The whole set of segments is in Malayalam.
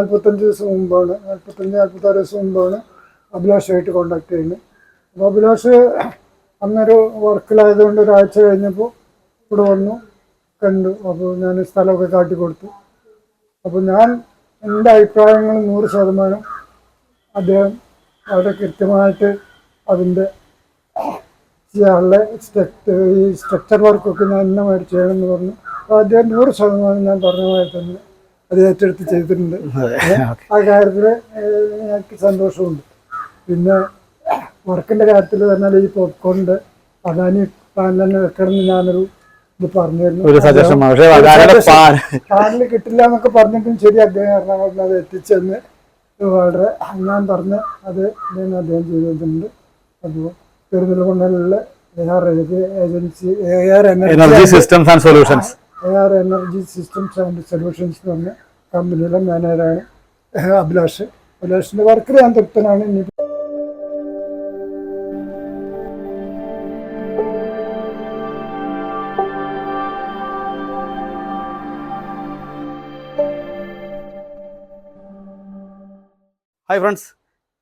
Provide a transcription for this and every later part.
നാൽപ്പത്തഞ്ച് ദിവസം മുമ്പാണ് നാൽപ്പത്തഞ്ച് നാൽപ്പത്താറ് ദിവസം മുമ്പാണ് അഭിലാഷായിട്ട് കോണ്ടാക്ട് ചെയ്യുന്നത്. അപ്പോൾ അഭിലാഷ് അന്നൊരു വർക്കിലായതുകൊണ്ട് ഒരാഴ്ച കഴിഞ്ഞപ്പോൾ ഇവിടെ വന്നു കണ്ടു. അപ്പോൾ ഞാൻ സ്ഥലമൊക്കെ കാട്ടിക്കൊടുത്തു. അപ്പോൾ ഞാൻ എന്റെ അഭിപ്രായങ്ങൾ നൂറ് ശതമാനം അദ്ദേഹം വളരെ കൃത്യമായിട്ട് അതിന്റെ ചെയ്യാനുള്ള സ്ട്രക്ചർ ഈ സ്ട്രക്ചർ വർക്കൊക്കെ ഞാൻ ഇന്ന മാതിരി ചെയ്യണമെന്ന് പറഞ്ഞു. അപ്പോൾ അദ്ദേഹം നൂറ് ശതമാനം ഞാൻ പറഞ്ഞ തന്നെ അത് ഏറ്റെടുത്ത് ചെയ്തിട്ടുണ്ട്. ആ കാര്യത്തിൽ എനിക്ക് സന്തോഷമുണ്ട്. പിന്നെ വർക്കിന്റെ കാര്യത്തിൽ പറഞ്ഞാൽ ഈ പോപ്കോണിന്റെ അദാനി പാനിൽ തന്നെ വെക്കണം എന്ന് ഞാനൊരു ഇത് പറഞ്ഞിരുന്നു. പാനിൽ കിട്ടില്ല എന്നൊക്കെ പറഞ്ഞിട്ടും ശരി അദ്ദേഹം എറണാകുളത്ത് അത് എത്തിച്ചെന്ന് വളരെ ഞാൻ പറഞ്ഞ് അത് ഞാൻ അദ്ദേഹം ചെയ്തിട്ടുണ്ട് അപ്പോൾ പെരുന്തൽമണ്ണയിലുള്ള A R agency A R energy systems and solutions R energy systems and solutions എന്ന് പറഞ്ഞ കമ്പനിയിലെ മാനേജറാണ് അഭിലാഷ്. അഭിലാഷിന്റെ വർക്ക് ഞാൻ തൃപ്തനാണ് ഇനി ഹായ് ഫ്രണ്ട്സ്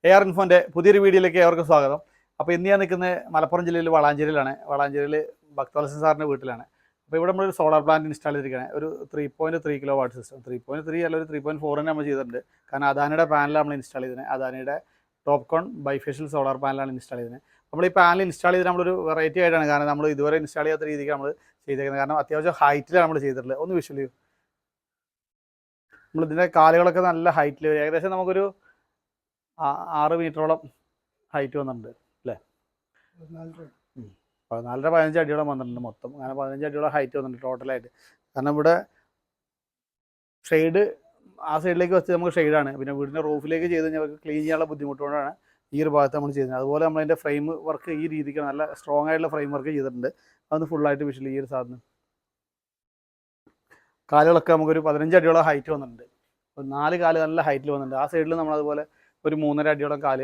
എ ആർ ഇൻഫോന്റെ പുതിയൊരു വീഡിയോയിലേക്ക് ഏവർക്കും സ്വാഗതം. അപ്പോൾ ഇന്ന് ഞാൻ നിൽക്കുന്നത് മലപ്പുറം ജില്ലയിൽ വളാഞ്ചേരിയിലാണ്. വളാഞ്ചേരിയിൽ ഭക്തവത്സൻ സാറിന്റെ വീട്ടിലാണ്. അപ്പോൾ ഇവിടെ നമ്മളൊരു സോളാർ പ്ലാന്റ് ഇൻസ്റ്റാൾ ചെയ്തിരിക്കുകയാണ് ഒരു three point three kilowatt system three point three അല്ല ഒരു ത്രീ പോയിന്റ് ഫോർ തന്നെ നമ്മൾ ചെയ്തിട്ടുണ്ട്. കാരണം അദാനിയുടെ പാനലാണ് നമ്മൾ ഇൻസ്റ്റാൾ ചെയ്തത് അദാനിയുടെ ടോപ്പ് കോൺ ബൈഫേഷ്യൽ സോളാർ പാനലാണ് ഇൻസ്റ്റാൾ ചെയ്തത് നമ്മൾ ഈ പാനൽ ഇൻസ്റ്റാൾ ചെയ്ത് നമ്മളൊരു വെറൈറ്റി ആയിട്ടാണ്. കാരണം നമ്മൾ ഇതുവരെ ഇൻസ്റ്റാൾ ചെയ്യാത്ത രീതിക്ക് നമ്മൾ ചെയ്തേക്കുന്നത് കാരണം അത്യാവശ്യം ഹൈറ്റിലാണ് നമ്മൾ ചെയ്തിട്ടുള്ളത്. ഒന്ന് വിഷ്വൽ ചെയ്യൂ. നമ്മൾ കാലുകളൊക്കെ നല്ല ഹൈറ്റിൽ വരും. ഏകദേശം നമുക്കൊരു ആറ് മീറ്ററോളം ഹൈറ്റ് വന്നിട്ടുണ്ട്. പതിനാലര പതിനഞ്ച് അടിയോളം വന്നിട്ടുണ്ട് മൊത്തം. അങ്ങനെ പതിനഞ്ച് അടിയോളം ഹൈറ്റ് വന്നിട്ടുണ്ട് ടോട്ടലായിട്ട് കാരണം ഇവിടെ ഷെയ്ഡ് ആ സൈഡിലേക്ക് വെച്ച് നമുക്ക് ഷെയ്ഡാണ് പിന്നെ വീടിന്റെ റൂഫിലേക്ക് ചെയ്ത് കഴിഞ്ഞാൽ അവർക്ക് ക്ലീൻ ചെയ്യാനുള്ള ബുദ്ധിമുട്ട് കൊണ്ടാണ് ഈ ഒരു ഭാഗത്ത് നമ്മൾ ചെയ്യുന്നത്. അതുപോലെ നമ്മൾ നമ്മളതിന്റെ ഫ്രെയിം വർക്ക് ഈ രീതിക്ക് നല്ല സ്ട്രോങ് ആയിട്ടുള്ള ഫ്രെയിം വർക്ക് ചെയ്തിട്ടുണ്ട്. അതൊന്ന് ഫുള്ളായിട്ട് വിഷൽ ഈ ഒരു സാധനം. കാലുകളൊക്കെ നമുക്കൊരു പതിനഞ്ച് അടിയോളം ഹൈറ്റ് വന്നിട്ടുണ്ട്. നാല് കാൽ നല്ല ഹൈറ്റിൽ വന്നിട്ടുണ്ട്. ആ സൈഡിൽ നമ്മൾ അതുപോലെ ഒരു മൂന്നര അടിയോളം കാൽ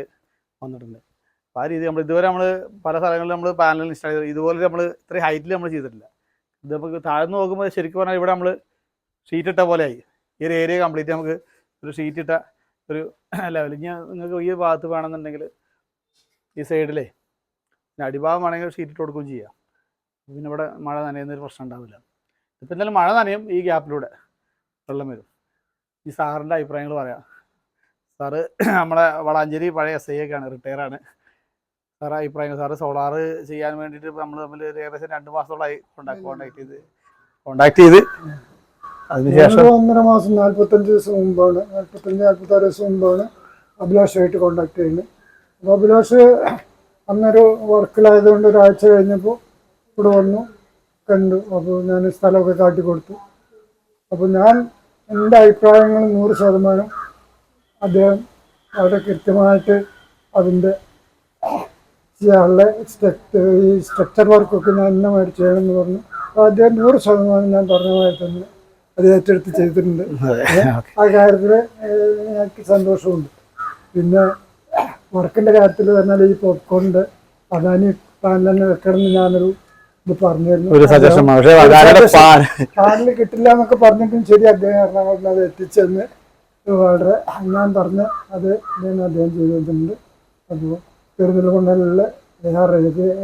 വന്നിട്ടുണ്ട്. അപ്പോൾ ആ രീതി നമ്മൾ ഇതുവരെ നമ്മൾ പല സ്ഥലങ്ങളിലും നമ്മൾ പാനൽ ഇൻസ്റ്റാൾ ചെയ്ത് ഇതുപോലെ നമ്മൾ ഇത്രയും ഹൈറ്റിൽ നമ്മൾ ചെയ്തിട്ടില്ല. ഇത് നമുക്ക് താഴ്ന്നു നോക്കുമ്പോൾ ശരിക്കും പറഞ്ഞാൽ ഇവിടെ നമ്മൾ ഷീറ്റ് ഇട്ട പോലെയായി ഈ ഒരു ഏരിയ കംപ്ലീറ്റ് നമുക്ക് ഒരു ഷീറ്റ് ഇട്ട ഒരു ലെവൽ ഇനി നിങ്ങൾക്ക് ഈ ഭാഗത്ത് വേണമെന്നുണ്ടെങ്കിൽ ഈ സൈഡിലേ പിന്നെ അടിഭാഗം വേണമെങ്കിൽ ഷീറ്റ് ഇട്ട് കൊടുക്കുകയും ചെയ്യാം. പിന്നെ ഇവിടെ മഴ നനയുന്നൊരു പ്രശ്നം ഉണ്ടാവില്ല. ഇപ്പം എന്തായാലും മഴ നനയും ഈ ഗ്യാപ്പിലൂടെ വെള്ളം വരും. ഈ സാറിന്റെ അഭിപ്രായങ്ങൾ പറയാം. സാറ് നമ്മളെ വളാഞ്ചേരി പഴയ എസ് ഐ ഒക്കെയാണ് റിട്ടയർ ആണ് സാറ് അഭിപ്രായങ്ങൾ. സാറ് സോളാർ ചെയ്യാൻ വേണ്ടിയിട്ട് നമ്മൾ തമ്മിൽ ഏകദേശം രണ്ട് മാസത്തോളമായി കോണ്ടാക്ട് ചെയ്ത്. കോണ്ടാക്ട് ചെയ്ത്. അതിനുശേഷം ഒന്നര മാസം നാൽപ്പത്തഞ്ച് ദിവസം മുമ്പാണ്. നാൽപ്പത്തഞ്ച് നാൽപ്പത്താറ് ദിവസം മുമ്പാണ് അഭിലാഷായിട്ട് കോണ്ടാക്ട് ചെയ്യുന്നത്. അപ്പോൾ അഭിലാഷ് അന്നൊരു വർക്കിലായതുകൊണ്ട് ഒരാഴ്ച കഴിഞ്ഞപ്പോൾ ഇവിടെ വന്നു കണ്ടു. അപ്പോൾ ഞാൻ സ്ഥലമൊക്കെ കാട്ടിക്കൊടുത്തു. അപ്പോൾ ഞാൻ എന്റെ അഭിപ്രായങ്ങൾ നൂറ് ശതമാനം അദ്ദേഹം വളരെ കൃത്യമായിട്ട് അതിന്റെ ചെയ്യാനുള്ള ഈ സ്ട്രക്ചർ വർക്കൊക്കെ ഞാൻ ഇന്ന മാതിരി ചെയ്യണമെന്ന് പറഞ്ഞു. അദ്ദേഹം നൂറ് ശതമാനം ഞാൻ പറഞ്ഞ മാതിരി തന്നെ അത് ഏറ്റെടുത്ത് ചെയ്തിട്ടുണ്ട്. ആ കാര്യത്തിൽ എനിക്ക് സന്തോഷമുണ്ട്. പിന്നെ വർക്കിന്റെ കാര്യത്തിൽ പറഞ്ഞാൽ ഈ പോപ്കോണിന്റെ അദാനി പാനിൽ തന്നെ വെക്കണമെന്ന് ഞാനൊരു ഇത് പറഞ്ഞിരുന്നു. പാനിൽ കിട്ടില്ല എന്നൊക്കെ പറഞ്ഞിട്ടും ശരി അദ്ദേഹം എറണാകുളത്ത് അത് എത്തിച്ചെന്ന് വളരെ ഞാൻ പറഞ്ഞ് അത് ഞാൻ അദ്ദേഹം ചെയ്തിട്ടുണ്ട് അപ്പോൾ പെരുന്തൽമണ്ണയിലുള്ള A R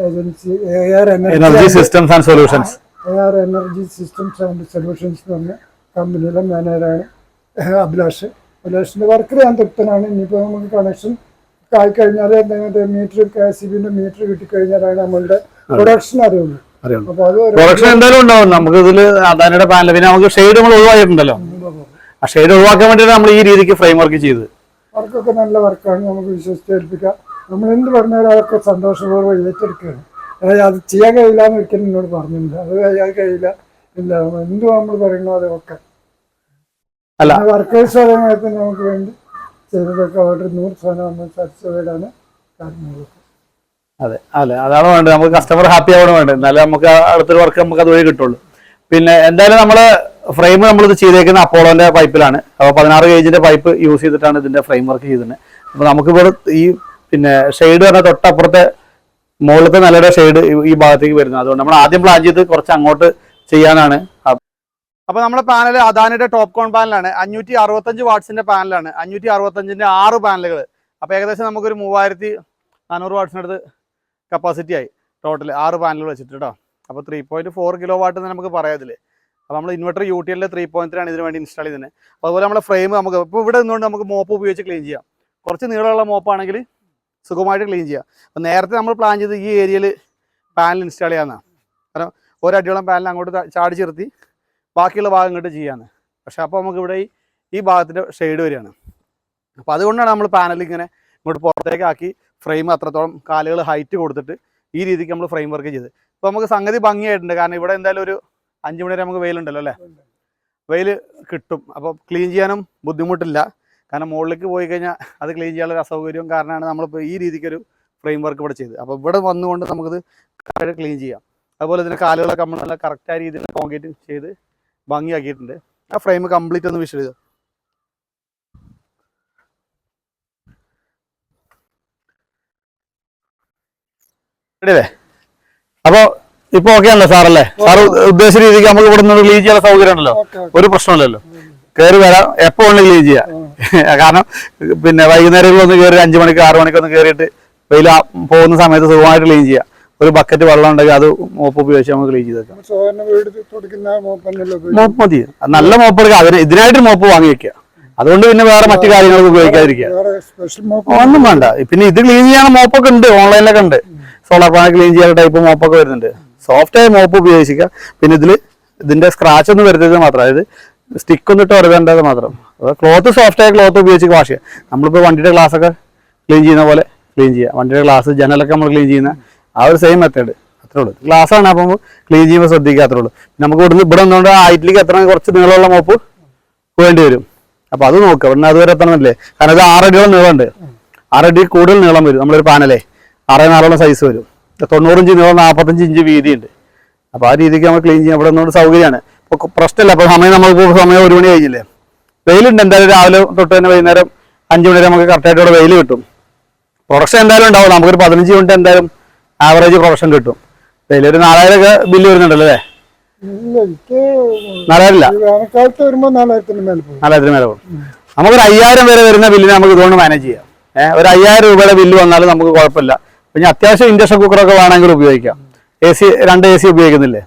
agency A R energy systems and solutions A R energy systems and solutions എന്ന് പറഞ്ഞ കമ്പനിയിലെ മാനേജറാണ് അഭിലാഷ്. അഭിലാഷിന്റെ വർക്കിൽ ഞാൻ തൃപ്തനാണ് ഇനിയിപ്പോൾ നമുക്ക് കണക്ഷൻ ആയിക്കഴിഞ്ഞാൽ എന്തെങ്കിലും മീറ്റർ കെ സി ബിന്റെ മീറ്റർ കിട്ടിക്കഴിഞ്ഞാലാണ് നമ്മളുടെ പ്രൊഡക്ഷൻ അറിയുള്ളൂ. പ്രൊഡക്ഷൻ എന്തായാലും ഉണ്ടാവും. നമുക്ക് ഇതിൽ അദാനിയുടെ പാനൽ പിന്നെ നമുക്ക് ഷെയ്ഡ് നമ്മൾ ഒഴിവാക്കിയിട്ടുണ്ടല്ലോ. ആ ഷെയ്ഡ് ഒഴിവാക്കാൻ വേണ്ടിയിട്ട് നമ്മൾ ഈ രീതിക്ക് ഫ്രെയിം വർക്ക് ചെയ്ത് വർക്കൊക്കെ നല്ല വർക്കാണ് നമുക്ക് വിശ്വസിച്ച് ഏൽപ്പിക്കാം. നമ്മൾ എന്ത് പറഞ്ഞാലും അതൊക്കെ സന്തോഷപൂർവം ഏറ്റെടുക്കുകയാണ്. അതായത് അത് ചെയ്യാൻ കഴിയില്ല എന്ന് ഒരിക്കലും എന്നോട് പറഞ്ഞിട്ടുണ്ട് അത് ചെയ്യാൻ കഴിയില്ല ഇല്ല. എന്ത് നമ്മൾ പറയണോ അതൊക്കെ. അല്ല. വർക്കേഴ്സ് അതേമാതിരി തന്നെ നമുക്ക് വേണ്ടി ചെയ്തതൊക്കെ വളരെ നൂറ് ശതമാനം നമ്മൾ സാറ്റിസ്ഫൈഡാണ് കാര്യങ്ങളൊക്കെ. അതെ. അതെ അതാണ് വേണ്ടത്. നമുക്ക് കസ്റ്റമർ ഹാപ്പി ആവണം വേണ്ടത്. എന്നാലേ നമുക്ക് അടുത്തൊരു വർക്ക് നമുക്ക് അതുവഴി കിട്ടുള്ളൂ. പിന്നെ എന്തായാലും നമ്മൾ ഫ്രെയിം നമ്മളിത് ചെയ്തേക്കുന്ന അപ്പോളോന്റെ പൈപ്പിലാണ് അപ്പോൾ പതിനാറ് ഗേജിന്റെ പൈപ്പ് യൂസ് ചെയ്തിട്ടാണ് ഇതിന്റെ ഫ്രെയിം വർക്ക് ചെയ്തിരുന്നത്. അപ്പോൾ നമുക്ക് ഇവിടെ ഈ പിന്നെ ഷെയ്ഡ് പറഞ്ഞാൽ തൊട്ടപ്പുറത്തെ മുകളിലത്തെ നല്ലൊരു ഷെയ്ഡ് ഈ ഭാഗത്തേക്ക് വരുന്നത്. അതുകൊണ്ട് നമ്മൾ ആദ്യം പ്ലാൻ ചെയ്ത് കുറച്ച് അങ്ങോട്ട് ചെയ്യാനാണ്. അപ്പോൾ നമ്മുടെ പാനൽ അദാനിയുടെ ടോപ്പ് കോൺ പാനലാണ് അഞ്ഞൂറ്റി അറുപത്തഞ്ച് വാട്സിന്റെ പാനലാണ് അഞ്ഞൂറ്റി അറുപത്തഞ്ചിന്റെ ആറ് പാനലുകൾ അപ്പോൾ ഏകദേശം നമുക്കൊരു മൂവായിരത്തി നാനൂറ് വാട്ട്സിനടുത്ത് കപ്പാസിറ്റി ആയി ടോട്ടൽ ആറ് പാനലുകൾ വെച്ചിട്ട് കേട്ടോ അപ്പോൾ three point four kilowatt എന്ന് നമുക്ക് പറയാം ഇതിൽ അപ്പോൾ നമ്മൾ ഇൻവെർട്ടർ യു ടി എല്ലിൽ ത്രീ പോയിന്റ് ത്രീ ആണ് ഇതിന് വേണ്ടി ഇൻസ്റ്റാൾ ചെയ്തത് അതുപോലെ നമ്മുടെ ഫ്രെയിം നമുക്ക് ഇപ്പോൾ ഇവിടെ നിന്നുകൊണ്ട് നമുക്ക് മോപ്പ് ഉപയോഗിച്ച് ക്ലീൻ ചെയ്യാം. കുറച്ച് നീളമുള്ള മോപ്പാണെങ്കിൽ സുഖമായിട്ട് ക്ലീൻ ചെയ്യാം. അപ്പം നേരത്തെ നമ്മൾ പ്ലാൻ ചെയ്ത് ഈ ഏരിയയിൽ പാനൽ ഇൻസ്റ്റാൾ ചെയ്യാമെന്നാണ് കാരണം ഒരടിയോളം പാനൽ അങ്ങോട്ട് ചാടി ചേർത്തി ബാക്കിയുള്ള ഭാഗം ഇങ്ങോട്ട് ചെയ്യാന്ന്. പക്ഷെ അപ്പോൾ നമുക്ക് ഇവിടെ ഈ ഭാഗത്തിന്റെ ഷെയ്ഡ് വരികയാണ്. അപ്പോൾ അതുകൊണ്ടാണ് നമ്മൾ പാനൽ ഇങ്ങനെ ഇങ്ങോട്ട് പുറത്തേക്കാക്കി ഫ്രെയിം അത്രത്തോളം കാലുകൾ ഹൈറ്റ് കൊടുത്തിട്ട് ഈ രീതിക്ക് നമ്മൾ ഫ്രെയിം വർക്ക് ചെയ്ത് ഇപ്പോൾ നമുക്ക് സംഗതി ഭംഗിയായിട്ടുണ്ട്. കാരണം ഇവിടെ എന്തായാലും ഒരു അഞ്ച് മണി വരെ നമുക്ക് വെയിലുണ്ടല്ലോ അല്ലേ? വെയിൽ കിട്ടും. അപ്പോൾ ക്ലീൻ ചെയ്യാനും ബുദ്ധിമുട്ടില്ല. കാരണം മുകളിലേക്ക് പോയി കഴിഞ്ഞാൽ അത് ക്ലീൻ ചെയ്യാനുള്ള ഒരു അസൗകര്യവും കാരണമാണ് നമ്മളിപ്പോൾ ഈ രീതിക്കൊരു ഫ്രെയിം വർക്ക് ഇവിടെ ചെയ്ത് അപ്പോൾ ഇവിടെ വന്നുകൊണ്ട് നമുക്കിത് ക്ലീൻ ചെയ്യാം. അതുപോലെ തന്നെ കാലുകളൊക്കെ നമ്മൾ നല്ല കറക്റ്റായ രീതിയിൽ കോൺക്രീറ്റ് ചെയ്ത് ഭംഗിയാക്കിയിട്ടുണ്ട്. ആ ഫ്രെയിം കംപ്ലീറ്റ് ഒന്ന് വിഷ്വൽ ചെയ്തു റെഡിയല്ലേ അപ്പോൾ ഇപ്പൊ ഓക്കെ ആണല്ലോ സാറല്ലേ സാർ ഉദ്ദേശിച്ച രീതിക്ക് നമുക്ക് ഇവിടെ നിന്ന് ക്ലീൻ ചെയ്യാനുള്ള സൗകര്യം ഉണ്ടല്ലോ. ഒരു പ്രശ്നമില്ലല്ലോ കയറി വരാം. എപ്പോ ക്ലീൻ ചെയ്യാം. കാരണം പിന്നെ വൈകുന്നേരം ഒന്ന് കയറി അഞ്ച് മണിക്ക് ആറു മണിക്ക് ഒന്ന് കയറിയിട്ട് വെയിൽ പോകുന്ന സമയത്ത് സുഖമായിട്ട് ക്ലീൻ ചെയ്യാം. ഒരു ബക്കറ്റ് വെള്ളം ഉണ്ടെങ്കിൽ അത് മോപ്പ് ഉപയോഗിച്ച് നമുക്ക് ക്ലീൻ ചെയ്തേക്കാം മോപ്പ് മതി. നല്ല മോപ്പ് എടുക്കുക. അതിന് ഇതിനായിട്ട് മോപ്പ് വാങ്ങി വെക്കുക. അതുകൊണ്ട് പിന്നെ വേറെ മറ്റു കാര്യങ്ങൾക്ക് ഉപയോഗിക്കാതിരിക്കുക. ഒന്നും വേണ്ട. പിന്നെ ഇത് ക്ലീൻ ചെയ്യാൻ മോപ്പൊക്കെ ഉണ്ട്. ഓൺലൈനിലൊക്കെ ഉണ്ട്. സോളാർ പാനൽ ക്ലീൻ ചെയ്യാൻ ടൈപ്പ് മോപ്പൊക്കെ വരുന്നുണ്ട്. സോഫ്റ്റ് ആയ മോപ്പ് ഉപയോഗിക്കുക. പിന്നെ ഇതിൽ ഇതിന്റെ സ്ക്രാച്ച് ഒന്നും വരുത്തത് മാത്രം. അതായത് സ്റ്റിക്ക് ഒന്നിട്ട് ഇട്ട് വരുത്തേണ്ടത് മാത്രം. ക്ലോത്ത് സോഫ്റ്റ് ആയ ക്ലോത്ത് ഉപയോഗിച്ച് വാഷ് ചെയ്യുക നമ്മളിപ്പോൾ വണ്ടിയുടെ ഗ്ലാസ് ഒക്കെ ക്ലീൻ ചെയ്യുന്ന പോലെ ക്ലീൻ ചെയ്യാം. വണ്ടിയുടെ ഗ്ലാസ് ജനലൊക്കെ നമ്മൾ ക്ലീൻ ചെയ്യുന്ന ആ ഒരു സെയിം മെത്തേഡ് അത്രേ ഉള്ളൂ. ഗ്ലാസ് ആണ് അപ്പം ക്ലീൻ ചെയ്യുമ്പോൾ ശ്രദ്ധിക്കുക അത്രേ ഉള്ളൂ. നമുക്ക് ഇവിടുന്ന് ഇവിടെ നിന്നുകൊണ്ട് ഹൈറ്റിലേക്ക് എത്ര കുറച്ച് നീളമുള്ള മോപ്പ് വേണ്ടി വരും. അപ്പം അത് നോക്കുക. പിന്നെ അതുവരെ എത്തണമല്ലേ? കാരണം ഇത് ആറടിയോളം നീളമുണ്ട്. ആറടി കൂടുതൽ നീളം വരും. നമ്മളൊരു പാനലേ ആറേ നാലോളം സൈസ് വരും. തൊണ്ണൂറിഞ്ച് നീളം നാൽപ്പത്തഞ്ച് ഇഞ്ച് വീതിയുണ്ട്. അപ്പോൾ ആ രീതിക്ക് നമ്മൾ ക്ലീൻ ചെയ്യാൻ ഇവിടെ നിന്നുകൊണ്ട് സൗകര്യമാണ്. പ്രശ്നമില്ല. അപ്പൊ സമയം നമുക്ക് സമയം ഒരു മണി കഴിഞ്ഞില്ലേ? വെയിലുണ്ട്. എന്തായാലും രാവിലെ തൊട്ട് തന്നെ വൈകുന്നേരം അഞ്ച് മണി വരെ നമുക്ക് കറക്റ്റായിട്ട് ഇവിടെ വെയിൽ കിട്ടും. പ്രൊഡക്ഷൻ എന്തായാലും ഉണ്ടാവും. നമുക്കൊരു പതിനഞ്ച് മിനിറ്റ് എന്തായാലും ആവറേജ് പ്രൊഡക്ഷൻ കിട്ടും. ഒരു നാലായിരം ഒക്കെ ബില്ല് വരുന്നുണ്ടല്ലോ അല്ലേ? നാലായിരമില്ല. നാലായിരത്തിന് മേലെ പോകും. നമുക്കൊരു അയ്യായിരം വരെ വരുന്ന ബില്ലിനെ നമുക്ക് ഇതുകൊണ്ട് മാനേജ് ചെയ്യാം. ഏഹ് ഒരു അയ്യായിരം രൂപയുടെ ബില്ല് വന്നാലും നമുക്ക് കുഴപ്പമില്ല. പിന്നെ അത്യാവശ്യം ഇൻഡക്ഷൻ കുക്കറൊക്കെ വേണമെങ്കിൽ ഉപയോഗിക്കാം. എ സി രണ്ട് എ സി ഉപയോഗിക്കുന്നില്ലേ?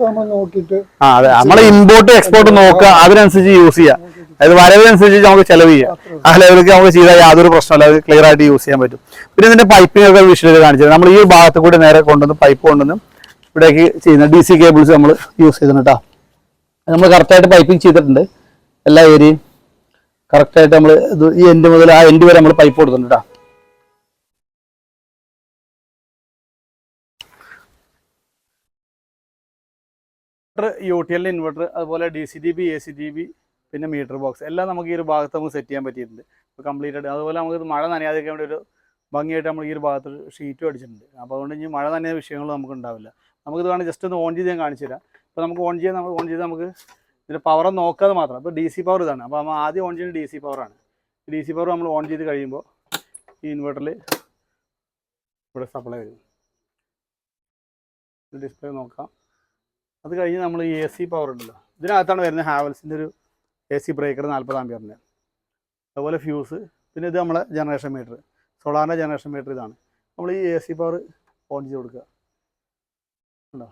നമ്മളെ ഇമ്പോർട്ട് എക്സ്പോർട്ട് നോക്കുക. അതിനനുസരിച്ച് യൂസ് ചെയ്യാം അതായത് വരവിനനുസരിച്ച് നമുക്ക് ചെലവ് ചെയ്യാം. ആ ലെവലിലേക്ക് നമുക്ക് ചെയ്താൽ യാതൊരു പ്രശ്നമില്ല അത് ക്ലിയർ ആയിട്ട് യൂസ് ചെയ്യാൻ പറ്റും. പിന്നെ ഇതിന്റെ പൈപ്പിംഗ് ഒക്കെ വിഷയത്തിൽ കാണിച്ചത്. നമ്മൾ ഈ ഭാഗത്ത് കൂടി നേരെ കൊണ്ടുവന്ന് പൈപ്പ് കൊണ്ടുവന്ന് ഇവിടേക്ക് ചെയ്യുന്ന ഡി സി കേബിൾസ് നമ്മൾ യൂസ് ചെയ്തിട്ടുണ്ട് കേട്ടോ നമ്മൾ കറക്റ്റായിട്ട് പൈപ്പിംഗ് ചെയ്തിട്ടുണ്ട്. എല്ലാ ഏരിയയും കറക്റ്റായിട്ട് നമ്മൾ ഇത് ഈ എൻഡ് മുതൽ ആ എൻഡ് വരെ നമ്മൾ പൈപ്പ് കൊടുത്തിട്ടുണ്ട് കേട്ടോ യു ടി എല്ലിന്റെ ഇൻവെർട്ടർ അതുപോലെ D C T B A C T B പിന്നെ മീറ്റർ ബോക്സ്. എല്ലാം നമുക്ക് ഈ ഒരു ഭാഗത്ത് നമുക്ക് സെറ്റ് ചെയ്യാൻ പറ്റിയിട്ടുണ്ട്. ഇപ്പോൾ കംപ്ലീറ്റ് അതുപോലെ നമുക്ക് മഴ നനയാതിരിക്കാൻ വേണ്ടി ഒരു ഭംഗിയായിട്ട് നമ്മൾ ഈ ഒരു ഭാഗത്ത് ഷീറ്റും അടിച്ചിട്ടുണ്ട്. അപ്പോൾ അതുകൊണ്ട് ഇനി മഴ നനയ വിഷയങ്ങൾ നമുക്ക് ഉണ്ടാവില്ല. നമുക്കിത് വേണമെങ്കിൽ ജസ്റ്റ് ഒന്ന് ഓൺ ചെയ്ത് ഞാൻ കാണിച്ചു തരാം. അപ്പോൾ നമുക്ക് ഓൺ ചെയ്യാൻ നമുക്ക് ഓൺ ചെയ്ത് നമുക്ക് ഇതിന്റെ പവർ നോക്കാതെ മാത്രം. അപ്പോൾ ഡി സി പവർ ഇതാണ്. അപ്പോൾ നമ്മൾ ആദ്യം ഓൺ ചെയ്യുന്നത് ഡി സി പവറാണ് ഡി സി പവർ നമ്മൾ ഓൺ ചെയ്ത് കഴിയുമ്പോൾ ഈ ഇൻവെർട്ടറിൽ ഇവിടെ സപ്ലൈ വരും. ഡിസ്പ്ലേ നോക്കാം. അത് കഴിഞ്ഞ് നമ്മൾ എ സി പവർ ഉണ്ടല്ലോ. ഇതിനകത്താണ് വരുന്നത് ഹാവൽസിന്റെ ഒരു എ സി ബ്രേക്കർ നാൽപ്പത് ആംബിയറിന്റെ അതുപോലെ ഫ്യൂസ് പിന്നെ ഇത് നമ്മളെ ജനറേഷൻ മീറ്റർ സോളാറിന്റെ ജനറേഷൻ മീറ്റർ ഇതാണ്. നമ്മൾ ഈ എ സി പവർ ഓൺ ചെയ്ത് കൊടുക്കുക. ഉണ്ടോ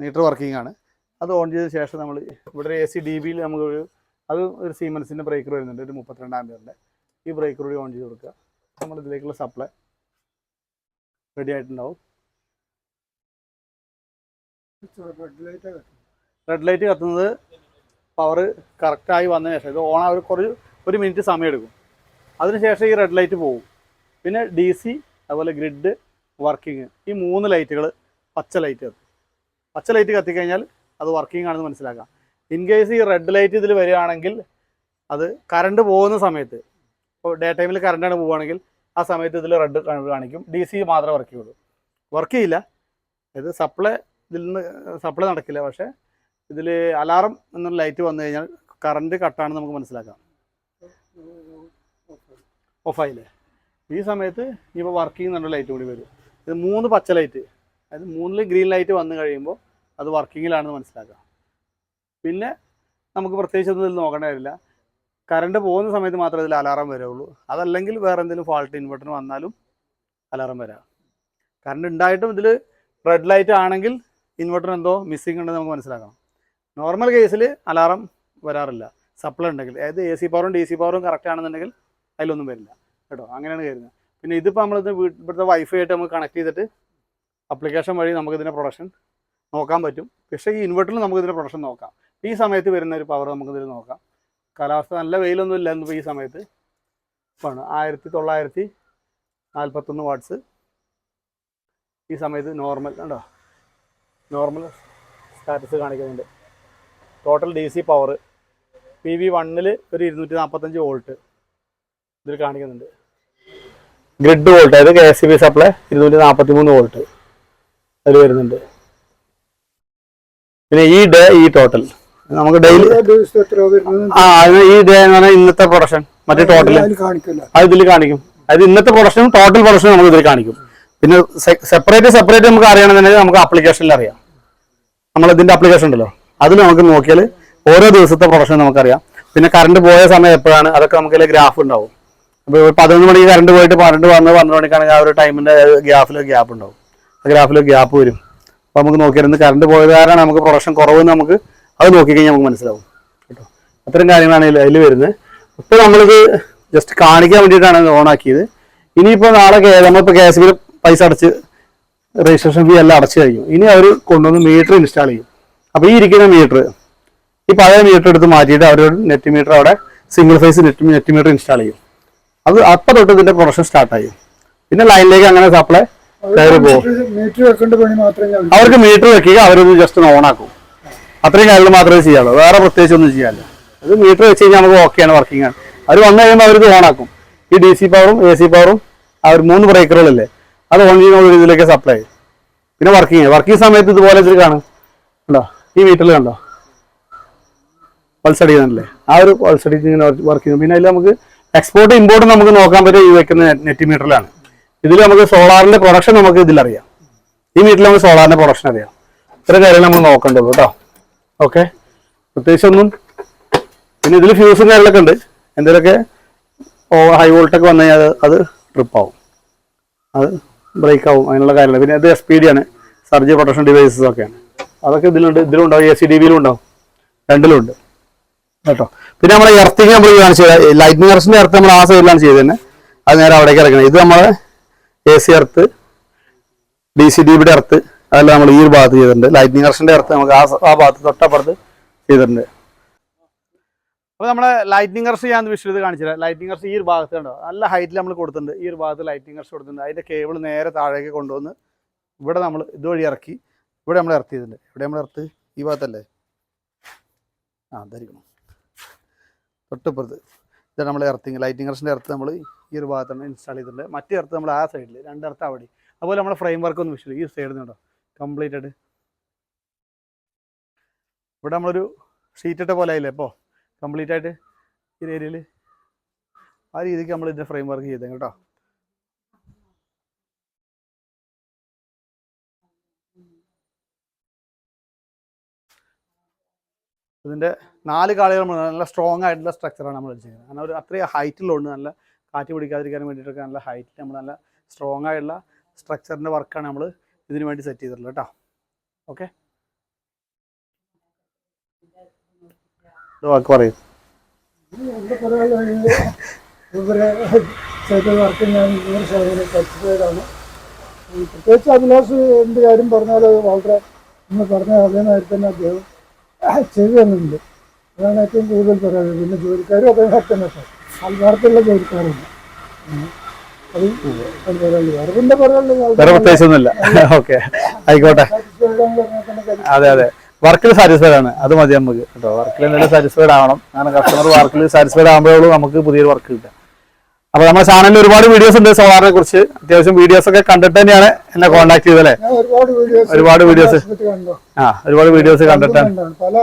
മീറ്റർ വർക്കിംഗ് ആണ്. അത് ഓൺ ചെയ്ത ശേഷം നമ്മൾ ഇവിടെ ഒരു എ സി ഡി ബിയിൽ നമുക്കൊരു അത് ഒരു സീമൻസിന്റെ ബ്രേക്കർ വരുന്നുണ്ട് ഒരു മുപ്പത്തിരണ്ട് ആംബിയറിന്റെ ഈ ബ്രേക്കർ കൂടി ഓൺ ചെയ്ത് കൊടുക്കുക. നമ്മൾ ഇതിലേക്കുള്ള സപ്ലൈ റെഡി ആയിട്ടുണ്ടാവും. റെഡ് ലൈറ്റ് കത്തുന്നത് പവർ കറക്റ്റായി വന്നതിന് ശേഷം. ഇത് ഓൺ ഒരു കുറച്ച് ഒരു മിനിറ്റ് സമയം എടുക്കും. അതിനുശേഷം ഈ റെഡ് ലൈറ്റ് പോകും. പിന്നെ ഡി സി അതുപോലെ ഗ്രിഡ് വർക്കിംഗ് ഈ മൂന്ന് ലൈറ്റുകൾ പച്ച ലൈറ്റ് കത്തും. പച്ച ലൈറ്റ് കത്തിക്കഴിഞ്ഞാൽ അത് വർക്കിംഗ് ആണെന്ന് മനസ്സിലാക്കാം. ഇൻ കേസ് ഈ റെഡ് ലൈറ്റ് ഇതിൽ വരികയാണെങ്കിൽ അത് കറണ്ട് പോകുന്ന സമയത്ത് ഇപ്പോൾ ഡേ ടൈമിൽ കറണ്ടാണ് പോവുകയാണെങ്കിൽ ആ സമയത്ത് ഇതിൽ റെഡ് കാണിക്കും. ഡി സി മാത്രമേ വർക്ക് ചെയ്യുള്ളൂ. വർക്ക് ചെയ്യില്ല. ഇത് സപ്ലൈ ഇതിൽ നിന്ന് സപ്ലൈ നടക്കില്ല. പക്ഷേ ഇതിൽ അലാറം എന്നൊരു ലൈറ്റ് വന്നു കഴിഞ്ഞാൽ കറണ്ട് കട്ടാണെന്ന് നമുക്ക് മനസ്സിലാക്കാം. ഓഫായില്ലേ ഈ സമയത്ത് ഇപ്പോൾ വർക്കിംഗ് എന്നുള്ള ലൈറ്റ് കൂടി വരും. ഇത് മൂന്ന് പച്ച ലൈറ്റ് അതായത് മൂന്നിൽ ഗ്രീൻ ലൈറ്റ് വന്നു കഴിയുമ്പോൾ അത് വർക്കിങ്ങിലാണെന്ന് മനസ്സിലാക്കാം. പിന്നെ നമുക്ക് പ്രത്യേകിച്ച് ഒന്നും ഇതിൽ നോക്കേണ്ട കാര്യമില്ല. കറണ്ട് പോകുന്ന സമയത്ത് മാത്രമേ ഇതിൽ അലാറം വരുള്ളൂ. അതല്ലെങ്കിൽ വേറെ എന്തെങ്കിലും ഫാൾട്ട് ഇൻവെർട്ടർ വന്നാലും അലാറം വരാം. കറണ്ട് ഉണ്ടായിട്ടും ഇതിൽ റെഡ് ലൈറ്റ് ആണെങ്കിൽ ഇൻവെർട്ടർ എന്തോ മിസ്സിംഗ് ഉണ്ടെന്ന് നമുക്ക് മനസ്സിലാക്കണം. നോർമൽ കേസിൽ അലാറം വരാറില്ല. സപ്ലൈ ഉണ്ടെങ്കിൽ അതായത് എ സി പവറും ഡി സി പവറും കറക്റ്റ് ആണെന്നുണ്ടെങ്കിൽ അതിലൊന്നും വരില്ല. കേട്ടോ? അങ്ങനെയാണ് കരുതുന്നത് പിന്നെ ഇതിപ്പോൾ നമ്മളിത് വീട്ടിൽ ഇവിടുത്തെ വൈഫൈ ആയിട്ട് നമുക്ക് കണക്ട് ചെയ്തിട്ട് അപ്ലിക്കേഷൻ വഴി നമുക്കിതിന്റെ പ്രൊഡക്ഷൻ നോക്കാൻ പറ്റും. പക്ഷേ ഈ ഇൻവെർട്ടറിൽ നമുക്കിതിന്റെ പ്രൊഡക്ഷൻ നോക്കാം. ഈ സമയത്ത് വരുന്ന ഒരു പവർ നമുക്കിതിൽ നോക്കാം. കാലാവസ്ഥ നല്ല വെയിലൊന്നും ഇല്ല ഇപ്പോൾ ഈ സമയത്ത്. ആണ് ആയിരത്തി തൊള്ളായിരത്തി നാൽപ്പത്തൊന്ന് വാട്ട്സ് ഈ സമയത്ത് നോർമൽ കണ്ടോ? നോർമൽ സ്റ്റാറ്റസ് കാണിക്കുന്നുണ്ട്. Total D C power P V വണ്ണിൽ ഒരു ഇരുന്നൂറ്റി നാൽപ്പത്തഞ്ച് വോൾട്ട് ഇതിൽ കാണിക്കുന്നുണ്ട്. ഗ്രിഡ് വോൾട്ട് അതായത് K S C B supply ഇരുന്നൂറ്റി നാൽപ്പത്തി മൂന്ന് വോൾട്ട് അതിൽ വരുന്നുണ്ട്. പിന്നെ ഈ ഡേ ഈ ടോട്ടൽ നമുക്ക് ഡെയിലി ആ അതിന് ഈ ഡേ എന്ന് പറഞ്ഞാൽ ഇന്നത്തെ പ്രൊഡക്ഷൻ മറ്റേ ടോട്ടൽ അത് ഇതിൽ കാണിക്കും. അതായത് ഇന്നത്തെ പ്രൊഡക്ഷനും ടോട്ടൽ പ്രൊഡക്ഷനും നമുക്ക് ഇതിൽ കാണിക്കും. പിന്നെ സെപ്പറേറ്റ് സെപ്പറേറ്റ് നമുക്ക് അറിയണമെന്നുണ്ടെങ്കിൽ നമുക്ക് ആപ്ലിക്കേഷനിൽ അറിയാം. നമ്മൾ ഇതിന്റെ ആപ്ലിക്കേഷൻ ഉണ്ടല്ലോ. അതിൽ നമുക്ക് നോക്കിയാൽ ഓരോ ദിവസത്തെ പ്രൊഡക്ഷൻ നമുക്കറിയാം. പിന്നെ കറണ്ട് പോയ സമയം എപ്പോഴാണ്? അതൊക്കെ നമുക്ക് ഗ്രാഫ് ഉണ്ടാവും. അപ്പോൾ പതിനൊന്ന് മണിക്ക് കറണ്ട് പോയിട്ട് പന്ത്രണ്ട് വന്ന് പന്ത്രണ്ട് മണിക്കാണെങ്കിൽ ആ ഒരു ടൈമിന്റെ ഗ്യാഫിൽ ഗ്യാപ്പ് ഉണ്ടാവും. ആ ഗ്രാഫിൽ ഗ്യാപ്പ് വരും. അപ്പോൾ നമുക്ക് നോക്കിയിരുന്ന് കറണ്ട് പോയത് കാരണം നമുക്ക് പ്രൊഡക്ഷൻ കുറവെന്ന് നമുക്ക് അത് നോക്കിക്കഴിഞ്ഞാൽ നമുക്ക് മനസ്സിലാവും. കേട്ടോ? അത്തരം കാര്യങ്ങളാണ് അതിൽ വരുന്നത്. ഇപ്പോൾ നമ്മളിത് ജസ്റ്റ് കാണിക്കാൻ വേണ്ടിയിട്ടാണ് ഓണാക്കിയത് ഇനിയിപ്പോൾ നാളെ നമ്മളിപ്പോൾ കെ എസ് ബിയിൽ പൈസ അടച്ച് രജിസ്ട്രേഷൻ ഫീ എല്ലാം അടച്ചു കഴിഞ്ഞു. ഇനി അവർ കൊണ്ടുവന്ന് മീറ്റർ ഇൻസ്റ്റാൾ ചെയ്യും. അപ്പോൾ ഈ ഇരിക്കുന്ന മീറ്റർ ഈ പഴയ മീറ്റർ എടുത്ത് മാറ്റിയിട്ട് അവരൊരു നെറ്റ് മീറ്റർ അവിടെ single phase net net meter install ചെയ്യും. അത് അപ്പം തൊട്ട് ഇതിന്റെ പ്രൊഡക്ഷൻ സ്റ്റാർട്ടായി പിന്നെ ലൈനിലേക്ക് അങ്ങനെ സപ്ലൈ കയറി പോകും. അവർക്ക് മീറ്റർ വെക്കുക അവരത് ജസ്റ്റ് ഓൺ ആക്കും. അത്രയും കാര്യങ്ങൾ മാത്രമേ ചെയ്യാവുള്ളൂ. വേറെ പ്രത്യേകിച്ച് ഒന്നും ചെയ്യാല്ല അത് മീറ്റർ വെച്ച് കഴിഞ്ഞാൽ നമുക്ക് ഓക്കെയാണ് വർക്കിംഗ് ആണ്. അവർ വന്നു കഴിയുമ്പോൾ ഇത് ഓൺ ആക്കും. ഈ ഡി സി പവറും എ സി പവറും അവർ മൂന്ന് ബ്രേക്കറുകളല്ലേ അത് ഓൺ ചെയ്യുന്ന ഇതിലേക്ക് സപ്ലൈ പിന്നെ വർക്കിംഗ് വർക്കിംഗ് സമയത്ത് ഇതുപോലെ ഇതിൽ കാണും. കണ്ടോ? ഈ മീറ്ററിൽ കണ്ടോ? പൾസ് അടിക്കുന്നില്ലേ? ആ ഒരു പൾസ് അടിച്ച് ഇങ്ങനെ വർക്ക് ചെയ്യും പിന്നെ അതിൽ നമുക്ക് എക്സ്പോർട്ട് ഇമ്പോർട്ട് നമുക്ക് നോക്കാൻ പറ്റും ഈ വെക്കുന്ന നെറ്റ് മീറ്ററിലാണ് ഇതിൽ നമുക്ക് സോളാറിന്റെ പ്രൊഡക്ഷൻ നമുക്ക് ഇതിലറിയാം ഈ മീറ്ററിൽ നമുക്ക് സോളാറിന്റെ പ്രൊഡക്ഷൻ അറിയാം. ഇത്ര കാര്യങ്ങൾ നമ്മൾ നോക്കേണ്ടത് ഓക്കെ പ്രത്യേകിച്ചൊന്നും പിന്നെ ഇതിൽ ഫ്യൂസും കാര്യങ്ങളൊക്കെ ഉണ്ട്. എന്തെങ്കിലുമൊക്കെ ഹൈ വോൾട്ടൊക്കെ വന്നു കഴിഞ്ഞാൽ അത് അത് ട്രിപ്പ് ആവും. അത് ബ്രേക്ക് ആവും അതിനുള്ള കാര്യങ്ങൾ പിന്നെ ഇത് എസ് പി ഡി ആണ്. സർജി പ്രൊട്ടക്ഷൻ ഡിവൈസസ് ഒക്കെയാണ്. അതൊക്കെ ഇതിലുണ്ട്. ഇതിലും ഉണ്ടാവും എ സി ഡി ബിയിലും ഉണ്ടാവും. രണ്ടിലും ഉണ്ട്. കേട്ടോ? പിന്നെ നമ്മൾ ഇറത്തിക്ക് നമ്മൾ കാണിച്ചു ലൈറ്റിംഗ് ഇറച്ചിന്റെ ഇറത്ത് നമ്മൾ ആ സൈഡിലാണ് ചെയ്തത് തന്നെ അത് നേരെ അവിടേക്ക് ഇറക്കണം. ഇത് നമ്മളെ A C earth D C D ബിയുടെ ഇറത്ത് അതെല്ലാം നമ്മൾ ഈ ഒരു ഭാഗത്ത് ചെയ്തിട്ടുണ്ട്. ലൈറ്റിംഗ് ഇറച്ചിന്റെ ഇറത്ത് നമുക്ക് ആ ആ ഭാഗത്ത് തൊട്ടപ്പുറത്ത് ചെയ്തിട്ടുണ്ട്. അപ്പോൾ നമ്മളെ ലൈറ്റിംഗ് കർസ് ഞാൻ വിഷ്വൽ കാണിച്ചില്ല. ലൈറ്റിംഗ് കർസ് ഈ ഒരു ഭാഗത്ത് കണ്ടോ? നല്ല ഹൈറ്റിൽ നമ്മൾ കൊടുത്തിട്ടുണ്ട്. ഈ ഒരു ഭാഗത്ത് ലൈറ്റിംഗ് കർസ് കൊടുത്തിട്ടുണ്ട്. അതിന്റെ കേബിൾ നേരെ താഴേക്ക് കൊണ്ടുവന്ന് ഇവിടെ നമ്മൾ ഇതുവഴി ഇറക്കി ഇവിടെ നമ്മൾ ഇറത്തിയതുണ്ട് ഇവിടെ നമ്മൾ ഇറത്ത് ഈ ഭാഗത്തല്ലേ? ആ ധരിക്കണം തൊട്ടിപ്പുറത്ത് ഇതാണ് നമ്മൾ ഇറത്തിങ് ലൈറ്റിംഗ് എർസിന്റെ എർത്ത് നമ്മൾ ഈ ഒരു ഭാഗത്താണ് ഇൻസ്റ്റാൾ ചെയ്തിട്ടുണ്ട്. മറ്റേ ഇറത്ത് നമ്മൾ ആ സൈഡിൽ രണ്ടിടത്ത് അവിടെ. അതുപോലെ നമ്മുടെ ഫ്രെയിം വർക്ക് ഒന്ന് ഈ സൈഡിൽ നിന്നുണ്ടോ കംപ്ലീറ്റ് ആയിട്ട് ഇവിടെ നമ്മളൊരു ഷീറ്റിട്ട പോലെ ആയില്ലേ ഇപ്പോൾ കംപ്ലീറ്റ് ആയിട്ട് ഈ ഏരിയയിൽ ആ രീതിക്ക് നമ്മൾ ഇതിന്റെ ഫ്രെയിം വർക്ക് ചെയ്തേ കേട്ടോ. ഇതിന്റെ നാല് കാളികൾ നമ്മൾ നല്ല സ്ട്രോങ് ആയിട്ടുള്ള സ്ട്രക്ചറാണ് നമ്മൾ ചെയ്യുന്നത് കാരണം ഒരു അത്രയും ഹൈറ്റിലുണ്ട് നല്ല കാറ്റ് പിടിക്കാതിരിക്കാൻ വേണ്ടിയിട്ടൊക്കെ നല്ല ഹൈറ്റിൽ നമ്മൾ നല്ല സ്ട്രോങ് ആയിട്ടുള്ള സ്ട്രക്ചറിന്റെ വർക്കാണ് നമ്മൾ ഇതിനു വേണ്ടി സെറ്റ് ചെയ്തിട്ടുള്ളത് കേട്ടോ. ഓക്കെ വാക്ക് പറയും. എന്താ പറയാനുള്ളത് ഇവരെ ചെയ്ത വർക്ക് ഞാൻ നൂറ് ശതമാനം സാറ്റിസ്ഫൈഡാണ് പ്രത്യേകിച്ച് അഭിലാഷ് എന്ത് കാര്യം പറഞ്ഞാലും അത് വളരെ നമ്മൾ പറഞ്ഞ അതേമാതിരി തന്നെ അദ്ദേഹം ചെയ്തു തന്നിട്ടുണ്ട് അതാണ് ഏറ്റവും കൂടുതൽ പറയുന്നത് പിന്നെ ജോലിക്കാരും അതേമാതിരി തന്നെ ആത്മാർത്ഥമുള്ള ജോലിക്കാരുണ്ട്. അത് അത് വേറെ പ്രത്യേകിച്ചൊന്നുമില്ല. ഓക്കെ. ആയിക്കോട്ടെ. അതെ അതെ. വർക്കിൽ സാറ്റിസ്ഫൈഡ് ആണ്. അത് മതി നമുക്ക് കേട്ടോ. വർക്കിൽ എന്തെങ്കിലും സാറ്റിസ്ഫൈഡ് ആവണം. കാരണം കസ്റ്റമർ വർക്കിൽ സാറ്റിസ്ഫൈഡ് ആകുമ്പോഴുള്ളൂ നമുക്ക് പുതിയൊരു വർക്ക് കിട്ടുക. അപ്പൊ നമ്മുടെ ചാനലിൽ ഒരുപാട് വീഡിയോസ് ഉണ്ട് സോളാറിനെ കുറിച്ച്. അത്യാവശ്യം വീഡിയോസ് ഒക്കെ കണ്ടിട്ട് തന്നെയാണ് എന്നെ കോൺടാക്ട് ചെയ്തല്ലേ ഒരുപാട് വീഡിയോസ് ആ ഒരുപാട് വീഡിയോസ് കണ്ടിട്ടാണ്. കണ്ടതാണ്. പല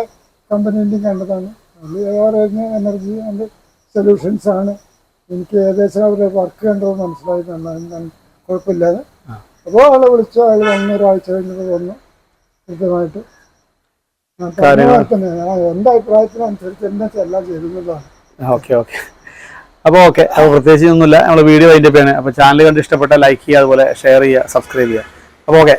എനർജി സൊല്യൂഷൻസ് ആണ്. എനിക്ക് ഏകദേശം അവരുടെ വർക്ക് കണ്ടോ മനസ്സിലായി. കുഴപ്പമില്ലാതെ. അപ്പോൾ അവളെ വിളിച്ചു അയാൾ വന്നു ഒരാഴ്ച കഴിഞ്ഞപ്പോൾ വന്നു. കൃത്യമായിട്ട്. അഭിപ്രായത്തിനനുസരിച്ച് തന്നെ എല്ലാം ഓക്കെ ഓക്കെ. അപ്പോൾ ഓക്കെ അപ്പോൾ പ്രത്യേകിച്ച് ഒന്നുമില്ല നമ്മൾ വീഡിയോ അതിന്റെ പേയാണ് അപ്പോൾ ചാനൽ കണ്ട് ഇഷ്ടപ്പെട്ട ലൈക്ക് ചെയ്യുക അതുപോലെ ഷെയർ ചെയ്യുക സബ്സ്ക്രൈബ് ചെയ്യുക. അപ്പോൾ ഓക്കെ.